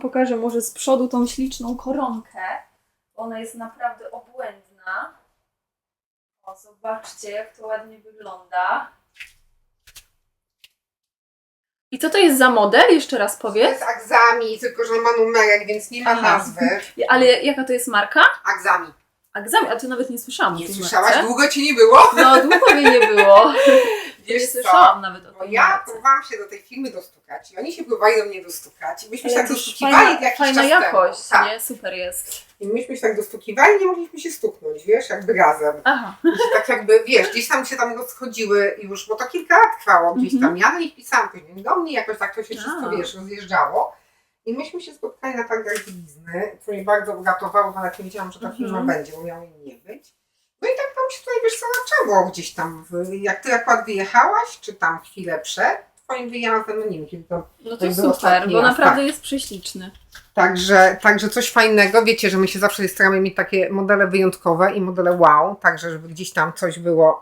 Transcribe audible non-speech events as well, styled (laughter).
Pokażę może z przodu tą śliczną koronkę. Ona jest naprawdę obłędna. O, zobaczcie, jak to ładnie wygląda. I co to jest za model? Jeszcze raz To powiedz. jest Agzami, tylko że ma numerek, więc nie ma Aha. nazwy. (laughs) Ale jaka to jest marka? Agzami. Agzami, a ty nawet nie słyszałam. o Nie tej słyszałaś? marce. Długo ci nie było? No, długo mnie nie było. Nie Wiesz co? słyszałam nawet o Bo tej ja próbowałam się do tej firmy dostukać i oni się próbowali do mnie dostukać. I myśmy się tak dostukiwali fajna, jakiś fajna czas jakość, temu. Tak. nie? Super jest. I myśmy się tak dostukiwali i nie mogliśmy się stuknąć, wiesz, jakby razem. Aha. I się tak jakby, wiesz, gdzieś tam się tam rozchodziły już, bo to kilka lat trwało gdzieś Mhm. tam. Ja do nich pisałam później do mnie, jakoś tak to się wszystko, A. wiesz, rozjeżdżało. I myśmy się spotkali na targach Blizny, co mnie bardzo uratowało, bo nawet nie wiedziałam, że ta firma Mhm. będzie, bo miało jej nie być. I tam się tutaj, wiesz co, zaczęło gdzieś tam, w, jak ty akurat wyjechałaś, czy tam chwilę przed twoim wyjazdem, no nie wiem, kiedy to No To to był super, ostatni bo raz, naprawdę tak. jest prześliczny. Także, także coś fajnego. Wiecie, że my się zawsze staramy mieć takie modele wyjątkowe i modele wow, także żeby gdzieś tam coś było